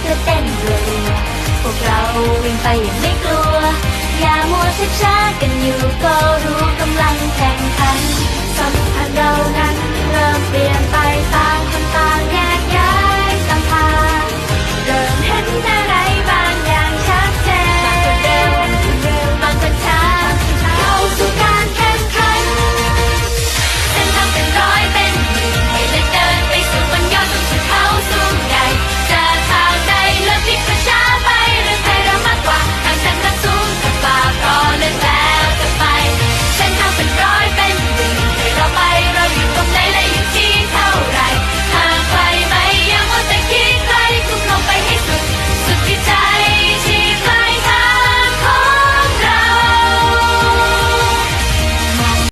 เะอเต้นด้วยพวกเราวิ่งไปอย่างไม่กลัว อย่ามัวช้ากันอยู่ก็รู้กำลังแข่ง